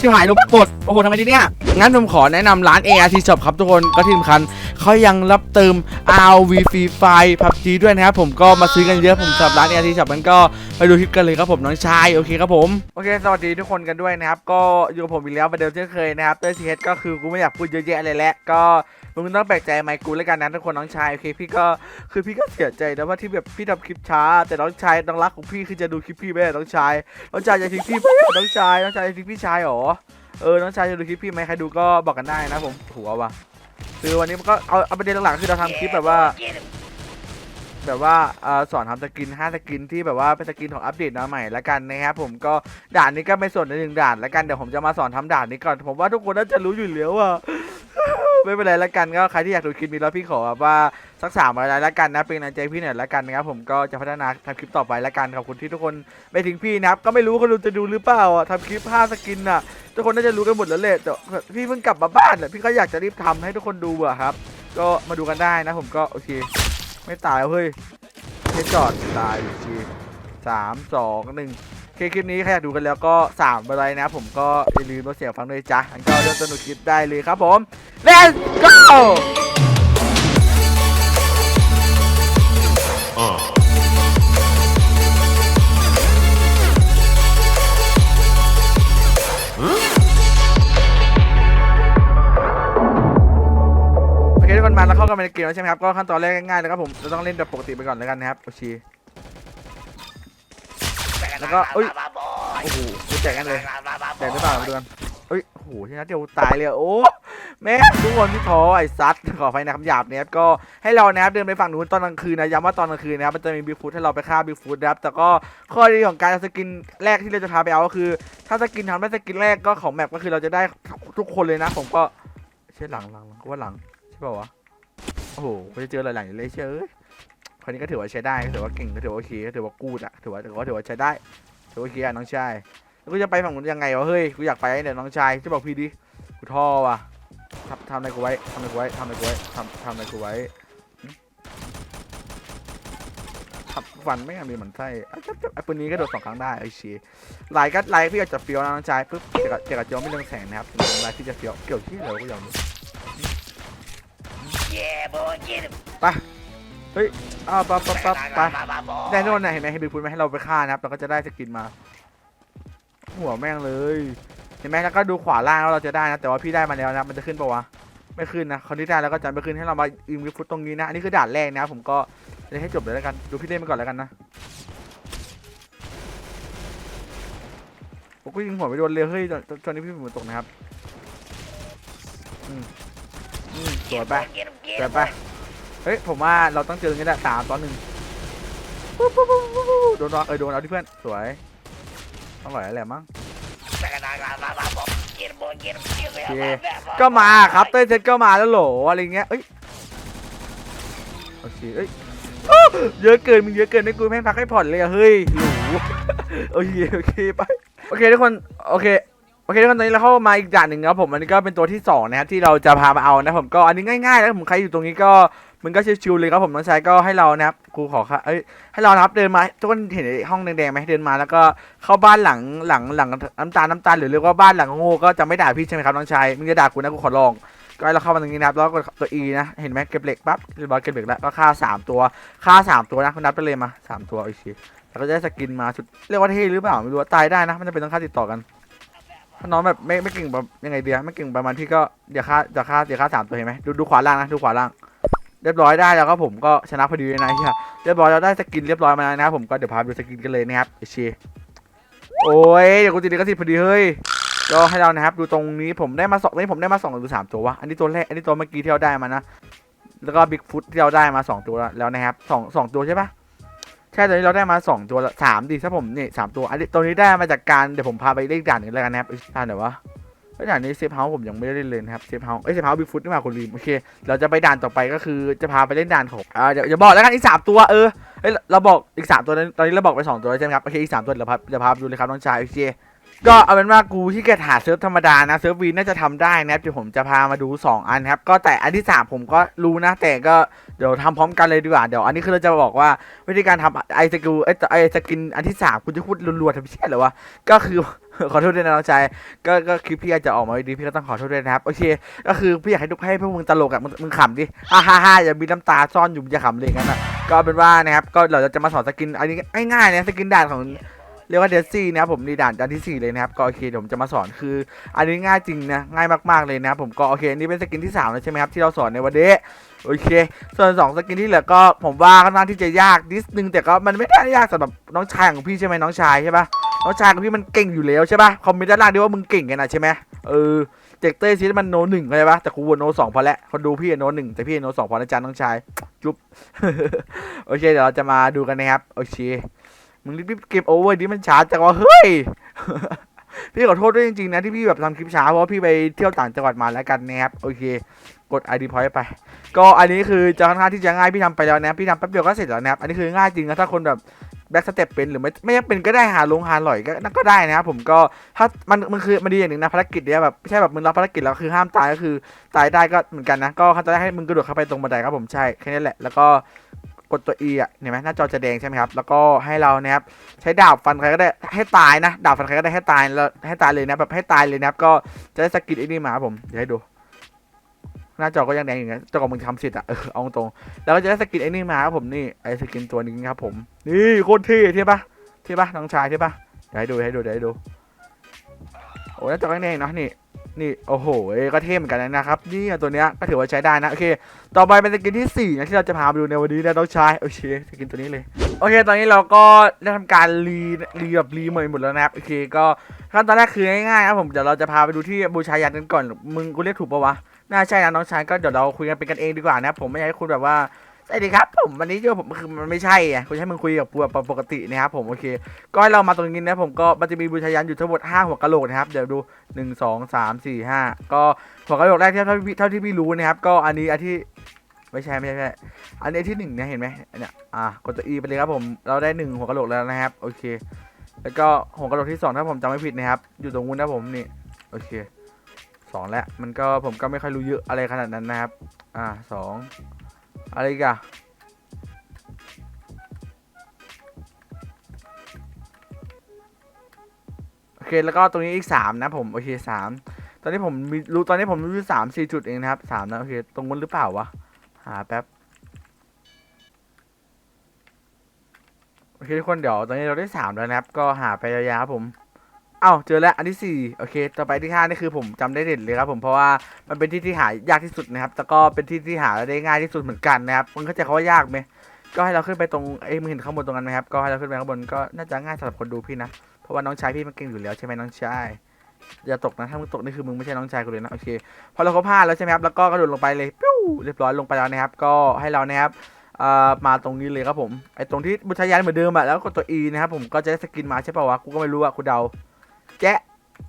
ชิบหายลบกดโอ้โหทำไมดีเนี่ย งั้นผมขอแนะนำร้าน ART Shop ครับทุกคนก็ที่สำคัญ เขายังรับเติม RV Free Fire PUBG ด้วยนะครับผมก็มาซื้อกันเยอะผมสับร้าน ART Shop นั้นก็ไปดูคลิปกันเลยครับผมน้องชายโอเคครับผมโอเคสวัสดีทุกคนกันด้วยนะครับก็อยู่กับผมอีกแล้วประเดิมเช่นเคยนะครับเต้ยซีเก็คือกูไม่อยากพูดเยอะแยะอะไรแล้วก็มึงต้องแปลกใจไหมกูแล้วกันนะทุกคนน้องชายโอเคพี่ก็คือพี่ก็เสียใจนะว่าที่แบบพี่ทำคลิปช้า แต่น้องชายน้องรักของพี่คือจะดูคลิปพี่ไม่ได้น้องชายน้องชายจะทิ้งพี่ไม่ได้น้องชายน้องชายจะทิ้งพี่ชายหรอเออน้องชายจะดูคลิปพี่ไหมใครดูก็บอกกันได้นะผมหัวว่ะ คือวันนี้มันก็เอาเอาประเด็นหลักๆคือเราทำคลิปแบบว่า แบบว่าเอ่อสอนทำสกิน5สกินที่แบบว่าเป็นสกินของอัปเดตมาใหม่ละกันนะครับผมก็ด่านนี้ก็ไม่ส่วนในหนึ่งด่านละกันเดี๋ยวผมจะมาสอนทำด่านนี้ก่อนผมว่าทุกคนน่าจะรู้อยู่แล้วว่า ไม่เป็นไรละกันก็ใครที่อยากดูคลิปนี้แล้วพี่ขอแบบว่าสักสามอะไรละกันนะเป็นกำลังใจพี่หน่อยละกันนะครับผมก็จะพัฒนาทำคลิปต่อไปละกันขอบคุณที่ทุกคนไม่ทิ้งพี่นะครับก็ไม่รู้คนดูจะดูหรือเปล่าทำคลิป5สกินอะ ทุกคนน่าจะรู้กันหมดแล้วแหละแต่พี่เพิ่งกลับมาบ้านแหละพี่ก็อยากจะรีบทำให้ทุกคนดูอะครับ ก็มาดูกันได้นะผมก็โอเค ไม่ตายเฮ้ยเฮดจอดตายโอเคสามสองหนึ่ง เคคลิปนี้ใครอยากดูกันแล้วก็สามไปเลยนะ ผมก็อย่าลืมลดเสียงฟังด้วยจ้ะงั้นก็เริ่มต้นดูคลิปได้เลยครับผม let's go โอเคทุกคนมาแล้วเข้ากันไปในเกมแล้วใช่ไหมครับ ก็ขั้นตอนแรกง่ายๆเลยครับผม เราต้องเล่นแบบปกติไปก่อนเลยกันนะครับ โอเค แล้วก็เอ้ยโอ้โหไม่แจกกันเลยแจกหรือเปล่ามาดูกันเอ้ยโอ้โหที่นัดเดียวตายเลยโอ้แม่ทุกคนที่ท้อไอ้ซัดขอไฟนะคำหยาบเนี่ยครับก็ให้เรานะครับเดินไปฝั่งนู้นตอนกลางคืนนะย้ำว่าตอนกลางคืนนะครับมันจะมีบิ๊กฟุตให้เราไปฆ่าบิ๊กฟุตนะครับแต่ก็ข้อดีของการสกินแรกที่เราจะพาไปเอาก็คือ ถ้าสกินทำได้สกินแรกก็ของแมปก็คือเราจะได้ทุกคนเลยนะ ผมก็เช่หลังหลังก็ว่าหลังใช่ป่าวะโอ้โหจะเจอหลายๆเลยเชย คนนี้ก็ถือว่าใช้ได้ก็ถือว่าเก่งก็ถือว่าโอเคก็ถือว่ากูดอะถือว่าถือว่าถือว่าใช้ได้ถือว่าโอเคอะน้องชายแล้วกูจะไปฝั่งนู้นยังไงวะเฮ้ยกูอยากไปเนี่ยน้องชายจะบอกพี่ดิกูท่อว่ะทำทำอะไรกูไว้ทำอะไรกูไว้ทำอะไรกูไว้ทำทำอะไรกูไว้หึทำฟันไม่งมีเหมือนไส้อะจับจับไอ้ปืนนี้ก็โดดสองครั้งได้ไอ้ชีลายก็ลายพี่อาจจะเฟี้ยวนะน้องชายปุ๊บเจอกับเจอกับโจไม่เรืองแสงนะครับลายที่จะเฟี้ยวเกี่ยวที่เหลือกูอยากรู้ไป เฮ้ยอ้าวปั๊บปั๊บปั๊บไปแน่นอนนะเห็นไหมให้บิ๊กฟุตมาให้เราไปฆ่านะครับเราก็จะได้สกินมา หัวแม่งเลยเห็นไหมแล้วก็ดูขวาล่างแล้วเราจะได้นะแต่ว่าพี่ได้มาแล้วนะมันจะขึ้นปะวะไม่ขึ้นนะคนที่ได้แล้วก็จะไม่ขึ้นให้เรามาอิมบิ๊กฟุตตรงนี้นะอันนี้คือด่านแรกนะผมก็จะให้จบเลยแล้วกันดูพี่เล่นไปก่อนแล้วกันนะผมก็ยิงหัวไปโดนเลยเฮ้ยตอนตอนนี้พี่ฝนตกนะครับอืมอืมสวยไปเกิดไป เฮ้ยผมว่าเราต้องเจอกันแหละสามตอนหนึ่งปุ๊บปุ๊บปุ๊บปุ๊บปุ๊บโดนน็อกเออโดนเอาที่เพื่อนสวยต้องไหวแล้วแหละมั้งโอเคก็มาครับเต้ยเซตก็มาแล้วโหลอะไรเงี้ยเอ้ยโอเคเอ้ยเยอะเกินมึงเยอะเกินให้กูแม่งพักให้ผ่อนเลยอะเฮ้ยหนูโอเคโอเคไปโอเคทุกคนโอเคโอเคทุกคนตอนนี้เราเข้ามาอีกด่านหนึ่งครับผมอันนี้ก็เป็นตัวที่สองนะครับที่เราจะพามาเอานะผมก็อันนี้ง่ายๆนะผมใครอยู่ตรงนี้ก็ มึงก็ชิวๆเลยครับผมน้องชายก็ให้เรานะครับครูขอค่ะเอ้ยให้เรานะครับเดินมาทุกคนเห็นห้องแดงๆไหมเดินมาแล้วก็เข้าบ้านหลังหลังหลังน้ำตาลน้ำตาลหรือเรียกว่าบ้านหลังโง่ก็จะไม่ด่าพี่ใช่ไหมครับน้องชายมึงจะด่ากูนะกูขอลองก็ให้เราเข้ามาตรงนี้นะครับแล้วก็ตัว E นะเห็นไหมเก็บเหล็กปั๊บเรียบร้อยเก็บเหล็กแล้วก็ฆ่าสามตัวฆ่าสามตัวนะคุณนับไปเลยมาสามตัวโอเคแล้วก็จะได้สกินมาชุดเรียกว่าเท่หรือเปล่าไม่รู้ว่าตายได้นะมันจะเป็นต้องฆ่าติดต่อกันถ้าน้องแบบไม่ไม่เก่งแบบยังไงเดียไม่เก่งประมาณพี่ก็อย่าฆ่าอย่าฆ่าอย่าฆ่าสามตัวเห็นไหมดูดูขวาล่างนะดูขวาล่าง เรียบร้อยได้แล้วก็ผมก็ชนะพอดีเลยนะเฮียเรียบร้อยแล้วได้สกินเรียบร้อยมาแล้วนะครับผมก็เดี๋ยวพาดูสกินกันเลยนะครับไอเชโอ้ยเดี๋ยวกูติดลิขสิดพอดีเฮ้ยก็ให้เรานะครับดูตรงนี้ผมได้มาสองนี่ผมได้มาสองหรือสามตัววะอันนี้ตัวแรกอันนี้ตัวเมื่อกี้ที่เราได้มานะแล้วก็บิ๊กฟุตที่เราได้มาสองตัวแล้วนะครับสองสองตัวใช่ปะใช่ตอนนี้เราได้มาสองตัวละสามดิถ้าผมเนี่ยสามตัวอันนี้ตัวนี้ได้มาจากการเดี๋ยวผมพาไปเล่นด่านหนึ่งแล้วกันนะครับด่านไหนวะ ด่านนี้เซฟเฮาส์ผมยังไม่ได้เล่นเลยนะครับเซฟเฮาส์เอ้ยเซฟเฮาส์บิ๊กฟุตนี่มาคุณลีมโอเค เราจะไปด่านต่อไปก็คือจะพาไปเล่นด่านของอ่าเดี๋ยวอย่าบอกแล้วกันอีกสามตัวเออเอ้ยเราบอกอีกสามตัวนั้นตอนนี้เราบอกไปสองตัวใช่ไหมครับโอเคอีกสามตัวเดี๋ยวพาเดี๋ยวพาดูเลยครับน้องชายโอเคก็เอาเป็นว่ากูที่เกียจหาเซิร์ฟธรรมดานะเซิร์ฟวีน่าจะทำได้นะครับเดี๋ยวผมจะพามาดูสองอันครับก็แต่อันที่สามผมก็รู้นะ แต่ก็เดี๋ยวทำพร้อมกันเลยดีกว่าเดี๋ยวอันนี้คือเราจะบอกว่าวิธีการทำไอสกิลไอสกินอันที่สามคุณจะพูดรัวๆทำเชี่ยหรอวะก็คือ ขอโทษด้วยนะน้องชายก็ก็คลิปพี่อาจจะออกมาไม่ดีพี่ก็ต้องขอโทษด้วยนะครับโอเคก็คือพี่อยากให้ทุกให้พวกมึงตลกอะมึงมึงขำดิฮ่าฮ่าฮ่าอย่ามีน้ำตาซ่อนอยู่มึงจะขำเลยงั้นอะก็เป็นว่านะครับก็เราจะมาสอนสกินอันนี้ง่ายๆนะสกินด่านของเรียกว่าเดซี่นะครับผมนี่ด่านด่านที่สี่เลยนะครับก็โอเคเดี๋ยวผมจะมาสอนคือ อันนี้ง่ายจริงนะง่ายมากๆเลยนะครับผมก็โอเคอันนี้เป็นสกินที่3แล้วใช่ไหมครับที่เราสอนในวันนี้โอเค ส่วนสองสกินที่เหลือก็ผมว่าค่อนข้างที่จะยากนิดนึงแต่ก็มันไม่ได้ยากสำหรับน้องชายของพี่ใช่ไหมน้องชายใช่ปะ น้องชายของพี่มันเก่งอยู่แล้วใช่ปะคอมเมนต์ด้านล่างด้วยว่ามึงเก่งกันนะใช่ไหมเออเจกเต้ซีมันโนหนึ่งเข้าใจปะแต่กูวนโนสองพอแล้วคนดูพี่โนหนึ่งแต่พี่โนสองพอนะจ๊ะน้องชาย จุ๊บโอเคเดี๋ยวเราจะมาดูกันนะครับโอเคมึงรีบๆเก็บโอเวอร์ดิมันช้าจังวะเฮ้ยพี่ขอโทษด้วยจริงๆนะที่พี่แบบทำคลิปช้าเพราะว่าพี่ไปเที่ยวต่างจังหวัดมาแล้วกันนะครับโอเค กด ID point ไป ก็อันนี้คือจะค่อนข้างที่จะง่ายพี่ทำไปแล้วนะพี่ทำแป๊บเดียวก็เสร็จแล้วนะครับอันนี้คือง่ายจริงนะถ้าคนแบบ แบ็กสเต็ปเป็นหรือไม่ไม่จำเป็นก็ได้หาลงหาหล่อยก็นั่นก็ได้นะครับผมก็ถ้ามันมันคือมันดีอย่างหนึ่งนะภารกิจเนี้ยแบบไม่ใช่แบบมึงรับภารกิจแล้วคือห้ามตายก็คือตายได้ก็เหมือนกันนะก็เขาจะได้ให้มึงกระโดดเข้าไปตรงบันไดครับผมใช่แค่นี้แหละแล้วก็กดตัว E อะเห็นไหมหน้าจอจะแดงใช่ไหมครับ แล้วก็ให้เรานะครับใช้ดาบฟันใครก็ได้ให้ตายนะ ดาบฟันใครก็ได้ให้ตายแล้วให้ตายเลยนะแบบให้ตายเลยนะครับก็จะได้สกิลไอ้นี่มาครับผมเดี๋ยวให้ดู หน้าจอก็ยังแดงอย่างเงี้ยเจ้าของมึงทำเสร็จอะเออเอาตรงแล้วก็จะได้สกินไอ้นี่มาครับผมนี่ไอ้สกินตัวนี้ครับผมนี่โคตรเท่เท่ปะเท่ปะน้องชายเท่ปะเดี๋ยวให้ดูให้ดูเดี๋ยวให้ดูโอ้หน้าจอแดงเนาะนี่นี่โอ้โหก็เท่เหมือนกันนะครับนี่ตัวเนี้ยก็ถือว่าใช้ได้นะโอเค ต่อไปเป็นสกินที่สี่นะที่เราจะพาไปดูในวันนี้นะน้องชายโอเคสกินตัวนี้เลยโอเค ตอนนี้เราก็ได้ทำการรีรีแบบรีใหม่หมดแล้วนะครับโอเคก็ขั้นตอนแรกคือง่ายๆครับผมเดี๋ยวเราจะพาไปดูที่บูชายันกันก่อนมึงกูเรียกถูกปะวะ น่าใช่นะน้องชายก็เดี๋ยวเราคุยกันเป็นกันเองดีกว่านะครับผมไม่อยากให้คุณแบบว่าสวัสดีครับผมวันนี้เจอผมคือมันไม่ใช่อะคุณให้มึงคุยกับกูแบบปกตินะครับผมโอเค ก็ให้เรามาตรงนี้นะผมก็มันจะมีบูชายันอยู่ทั้งหมด5หัวกะโหลกนะครับเดี๋ยวดู 1 2 3 4 5 ก็หัวกะโหลกแรกที่เท่าที่พี่เท่าที่พี่รู้นะครับก็อันนี้อันที่ไม่ใช่ไม่ใช่ใชอันนี้ที่หนึ่งเนี่ยเห็นไหมอันเนี่ยอะกดตัว E ไปเลยครับผมเราได้หนึ่งหัวกะโหลกแล้วนะครับโอเค แล้วก็หัวกะโหลกที่สองถ้าผมจำไม่ผิดนะครับอยู่ตรงนู้นนะผมนี่โอเค สองแล้วมันก็ผมก็ไม่ค่อยรู้เยอะอะไรขนาดนั้นนะครับ อ่าสองอะไรอีกันโอเคแล้วก็ตรงนี้อีกสามนะผมโอเคสามตอนนี้ผมมีรู้ตอนนี้ผมรู้สามสี่จุดเองนะครับสามนะโอเคตรงนู้นหรือเปล่าวะหาแป๊บโอเคทุกคนเดี๋ยวตอนนี้เราได้สามแล้วนะครับ ก็หาไปยาวๆครับผม เอ้าเจอแล้วอันที่สี่โอเค ต่อไปที่ห้านี่คือผมจำได้เด็ดเลยครับผมเพราะว่ามันเป็นที่ที่หายากที่สุดนะครับแต่ก็เป็นที่ที่หาได้ง่ายที่สุดเหมือนกันนะครับมึงเข้าใจเขาว่ายากไหมก็ให้เราขึ้นไปตรงเอ้ยมึงเห็นข้างบนตรงนั้นไหมครับก็ให้เราขึ้นไปข้างบนก็น่าจะง่ายสำหรับคนดูพี่นะเพราะว่าน้องชายพี่มันเก่งอยู่แล้วใช่ไหมน้องชายอย่าตกนะถ้ามึงตกนี่คือมึงไม่ใช่น้องชายกูเลยนะโอเคพอเราเขาพลาดแล้วใช่ไหมครับแล้วก็กระโดดลงไปเลยปิ้วเรียบร้อยลงไปแล้วนะครับก็ให้เรานะครับเอ่อมาตรงนี้เลยครับผมไอ้ตรงที่บุชยานเหมือนเดิมอะแล้วก็ตัว E นะครับผมก็จะได้สกินมาใช่ป่าวะกูก็ไม่รู้อะกูเดา แจ๊ะ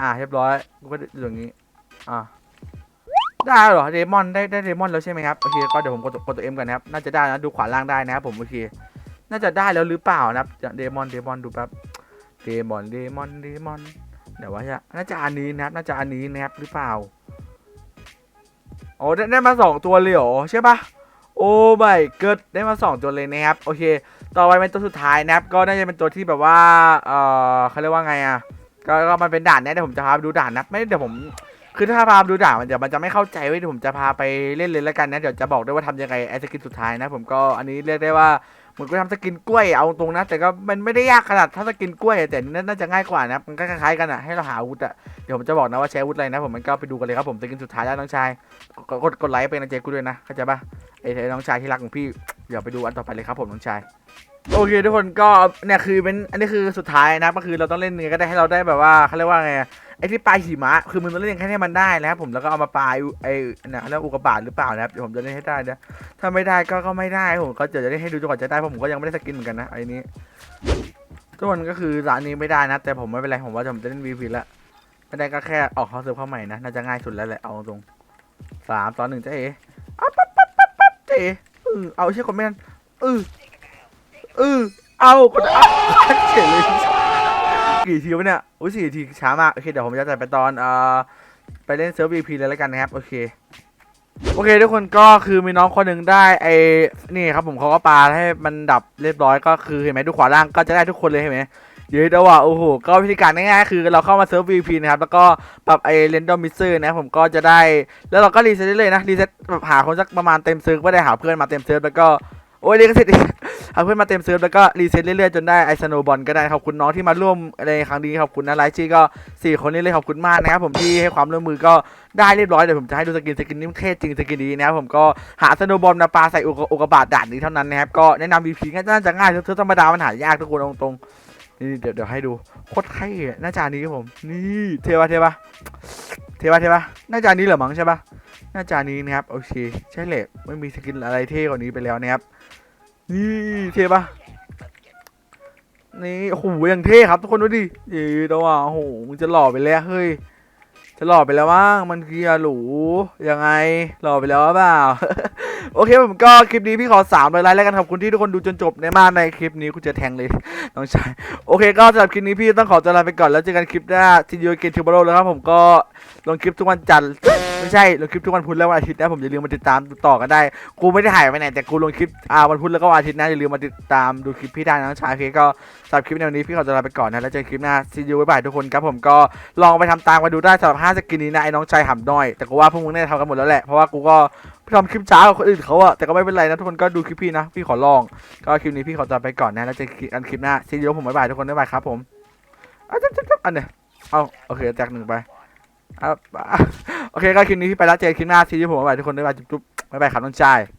อ่าเรียบร้อยกูก็อยู่อย่างนี้ อ่าได้เหรอเดมอนได้ได้เดมอนแล้วใช่ไหมครับโอเคก็เดี๋ยวผมกดตัวกดตัวเอ็มกันนะครับน่าจะได้นะดูขวาล่างได้นะครับผมโอเคน่าจะได้แล้วหรือเปล่านะครับเดมอนเดมอนดูแป๊บเดมอนเดมอนเดมอนเดี๋ยวว่าจะน่าจะอันนี้นะครับน่าจะอันนี้นะครับหรือเปล่าโอ้ได้ได้มาสองตัวเลยเหรอใช่ปะโอ้ไม่เกิดได้มาสองตัวเลยนะครับโอเค ต่อไปเป็นตัวสุดท้ายนะครับก็น่าจะเป็นตัวที่แบบว่าเออเขาเรียกว่าไงอะ ก็ก็มันเป็นด่านเนี้ยเดี๋ยวผมจะพาไปดูด่านนะไม่เดี๋ยวผม คือถ้าพาไปดูด่านมันเดี๋ยวมันจะไม่เข้าใจว้ยเดี๋ยวผมจะพาไปเล่นเลยแล้วกันนะเดี๋ยวจะบอกด้วยว่าทำยังไงไอสกินสุดท้ายนะ ผมก็อันนี้เรียกได้ว่าเหมือนก็ทำสกินกล้วยเอาตรงนะ แต่ก็มันไม่ได้ยากขนาดถ้าสกินกล้วยแต่นี่น่าจะง่ายกว่านะมันก็คล้ายๆกันอะให้เราหาอาวุธอะเดี๋ยวผมจะบอกนะว่าใช้อาวุธอะไรนะผมมันก็ไปดูกันเลยครับผมสกินสุดท้ายแล้วน้องชายกดกดกดไลค์เป็นกำลังใจกูด้วยนะเข้าใจปะไอ้ไอ้น้องชายที่รักของพี่ เดี๋ยวไปดูอันต่อไปเลยครับผมน้องชายโอเคทุกคนก็เนี่ยคือเป็นอันนี้คือสุดท้ายนะก็คือเราต้องเล่นยังไงก็ได้ให้เราได้แบบว่าเขาเรียกว่าไงไอ้ที่ปลายหิมะคือมึงต้องเล่นแค่ให้มันได้นะครับผมแล้วก็เอามาปลายไอ้เนี่ยเขาเรียกอุกกาบาตหรือเปล่านะครับเดี๋ยวผมจะเล่นให้ได้นะถ้าไม่ได้ก็ก็ไม่ได้ผมก็จะเล่นให้ดูจนกว่าจะได้เพราะผมก็ยังไม่ได้สกินเหมือนกันนะไอ้นี้ทุกคนก็คือร้านนี้ไม่ได้นะ แต่ผมไม่เป็นไรผมว่าผมจะเล่นวีพีละไม่ได้ก็แค่ออกเขาเซิร์ฟเข้าใหม่นะน่าจะง่ายสุดแล้วแหละเอาตรงสามตอนหนึ่งเจ๊เอ๋ปั๊บปั๊บปั๊บปั๊บเจ๊ อเออเอาเชื่อคนไม่นั่นเออเออเอากดเอาเฉยเลยกี่ทีวะเนี่ยอุ้ยสี่ทีช้ามากโอเคเดี๋ยวผมจะจัดไปตอนเอ่อไปเล่นเซิร์ฟ VP เลยแล้วกันนะครับโอเคโอเคทุกคนก็คือมีน้องคนหนึ่งได้ไอ้นี่ครับผมเขาก็ปาให้มันดับเรียบร้อยก็คือเห็นไหมดูขวาล่างก็จะได้ทุกคนเลยเห็นไหม เยอะแต่ว่าโอ้โห ก็วิธีการง่ายๆคือเราเข้ามาเซิร์ฟ VP นะครับ แล้วก็ปรับไอ้เรนดอมมิเซอร์นะผมก็จะได้ แล้วเราก็รีเซ็ตได้เลยนะ รีเซ็ตแบบหาคนสักประมาณเต็มเซิร์ฟก็ได้หาเพื่อนมาเต็มเซิร์ฟแล้วก็โอ้ยเรียกเสร็จอีกหาเพื่อนมาเต็มเซิร์ฟแล้วก็รีเซ็ตเรื่อยๆจนได้ไอสโนบอลก็ได้ขอบคุณน้องที่มาร่วมในครั้งนี้ขอบคุณนะไลฟ์ชี่ก็สี่คนนี้เลยขอบคุณมากนะครับผมที่ให้ความร่วมมือก็ได้เรียบร้อยเดี๋ยวผมจะให้ดูสกินสกินนี้มันเท่จริงสกินนี้นะครับผมก็หาสโนบอลมาปาใส่อุกอุกบาตด่านนี้เท่านั้นนะครับก็แนะนำ VP ก็น่าจะง่ายเซิร์ฟธรรมดามันหายากทุกคนตรงๆ นี่เดี๋ยวเดี๋ยวให้ดูโคตรเท่อะน่าจะอันนี้ครับผม นี่เทปะเทปะเทปะเทปะหน่าจะอันนี้เหรอมั้งใช่ปะหน่าจะอันนี้นะครับโอเคใช่แหละไม่มีสกินอะไรเท่กว่านี้ไปแล้วนะครับนี่เท่ปะนี่โอ้โหยังเท่ครับทุกคนดูดิเย้ต่ว่าโอ้โหมึงจะหล่อไปแล้วเฮ้ยจะหล่อไปแล้วมั้งมันคืออะหรูยังไงหล่อไปแล้วเปล่า โอเคผมก็คลิปนี้พี่ขอสามไลค์แล้วกันขอบคุณที่ทุกคนดูจนจบในมากในคลิปนี้คุณจะแทงเลยน้องชายโอเคก็สำหรับคลิปนี้พี่ต้องขอตัวลาไปก่อนแล้วเจอกันคลิปหน้าทีดียวเกนทิวบาโรแล้วครับผมก็ลงคลิปทุกวันจันทร์ ไม่ใช่ลงคลิปทุกวันพุธและวันอาทิตย์นะผมอย่าลืมมาติดตามต่อกันได้ กูไม่ได้หายไปไหนแต่กูลงคลิปอ่าวันพุธแล้วก็วันอาทิตย์นะอย่าลืมมาติดตามดูคลิปพี่ได้นะน้องชายโอเคก็สำหรับคลิปในวันนี้พี่ขอตัวลาไปก่อนนะแล้วเจอคลิปหน้าซีอูบ๊ายบายทุกคนครับผมก็ลองไปทำตามมาดูได้สำหรับ5สกินนี้นะไอ้น้องชายหำน้อยแต่กูว่าพวกมึงน่าจะทำกันหมดแล้วแหละเพราะว่ากูก็ทำคลิปช้ากว่าคนอื่นเขาอะแต่ก็ไม่เป็นไรนะทุกคนก็ดูคลิปพี่นะพี่ขอลอง ก็คลิปนี้พี่ขอตัวไปก่อนนะแล้วเจอกันคลิปหน้าซีอูผมบ๊ายบายทุกคนบ๊ายบายครับผมอันเนี้ยเอาโอเคแจกหนึ่งไป อะโอเคก็คลิปนี้พี่ไปแล้วเจอกันคลิปหน้าที่ผมบ๊ายบายทุกคนบ๊ายบายจุ๊บจุ๊บบ๊ายบายครับน้องชาย